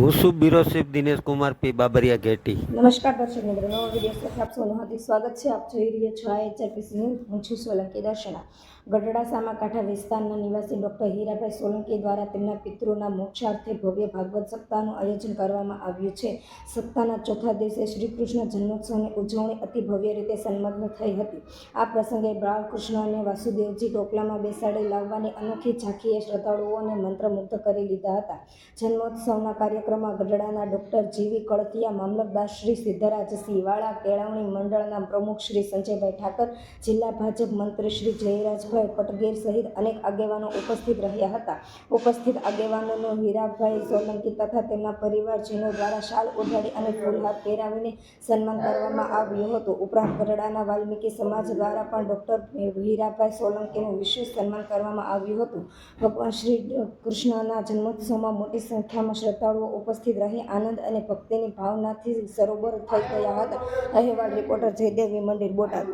હું bureau chief Dinesh Kumar P Babariya Gheti. નમસ્કાર દર્શક મિત્રો, નવા વીડિયો સાથે આપ સૌનું હાર્દિક સ્વાગત છે. આપ જોઈ રહ્યા છો આ એચઆરપીસી હું છું સોલંકી દર્શના. ગઢડા સામાકાંઠા વિસ્તારના નિવાસી ડૉક્ટર હીરાભાઈ સોલંકી દ્વારા તેમના પિતૃના મોક્ષાર્થે ભવ્ય ભાગવત સપ્તાહનું આયોજન કરવામાં આવ્યું છે. સપ્તાહના ચોથા દિવસે શ્રી કૃષ્ણ જન્મોત્સવની ઉજવણી અતિ ભવ્ય રીતે સંલગ્ન થઈ હતી. આ પ્રસંગે બાળકૃષ્ણ અને વાસુદેવજી ટોપલામાં બેસાડી લાવવાની અનોખી ઝાંખીએ શ્રદ્ધાળુઓને મંત્રમુગ્ધ કરી લીધા હતા. જન્મોત્સવના કાર્યક્રમમાં ગઢડાના ડોક્ટર જીવી કળથિયા મામલતદાર શ્રી સિદ્ધરાજસિંહ વાળા કેળવણી મંડળના પ્રમુખ શ્રી સંજયભાઈ ઠાકર, જિલ્લા ભાજપ મંત્રી શ્રી જયરાજભાઈ પટગેર સહિત અનેક આગેવાનો ઉપસ્થિત રહ્યા હતા. ઉપસ્થિત આગેવાનોનો હીરાભાઈ સોલંકી તથા તેમના પરિવારજનો દ્વારા શાલ ઓઢાડી અને ફૂલહાર પહેરાવીને સન્માન કરવામાં આવ્યું હતું. ઉપરાંત ગઢડાના વાલ્મીકી સમાજ દ્વારા પણ ડૉક્ટર હીરાભાઈ સોલંકીનું વિશેષ સન્માન કરવામાં આવ્યું હતું. ભગવાન શ્રી કૃષ્ણના જન્મોત્સવમાં મોટી સંખ્યામાં શ્રદ્ધાળુઓ ઉપસ્થિત રહી આનંદ અને ભક્તિની ભાવનાથી સરોવર થઈ ગયા હતા. અહેવાલ રિપોર્ટર જયદેવી મંદિર બોટાદ.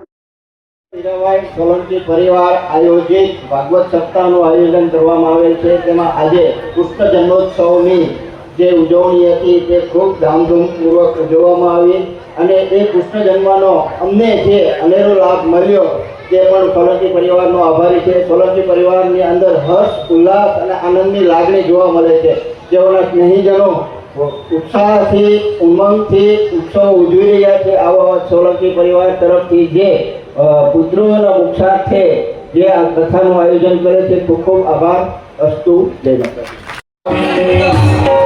હીરાભાઈ પરિવાર આયોજિત ભાગવત સપ્તાહનું આયોજન કરવામાં આવેલ છે. તેમાં આજે કૃષ્ણ જન્મોત્સવની જે ઉજવણી હતી તે ખૂબ ધામધૂમપૂર્વક ઉજવવામાં આવી અને એ કૃષ્ણ જન્મનો અમને જે અનેરો લાભ મળ્યો તે પણ સોલંકી પરિવારનો આભારી છે. સોલંકી પરિવારની અંદર હર્ષ, ઉલ્લાસ અને આનંદની લાગણી જોવા મળે છે. જેઓના સ્નેહીજનો ઉત્સાહથી, ઉમંગથી ઉત્સવ ઉજવી રહ્યા છે. આવા સોલંકી પરિવાર તરફથી જે પુત્રોના મોક્ષાર્થે જે આ કથાનું આયોજન કરે છે ખૂબ ખૂબ આભાર. અસ્તુ. જય માતા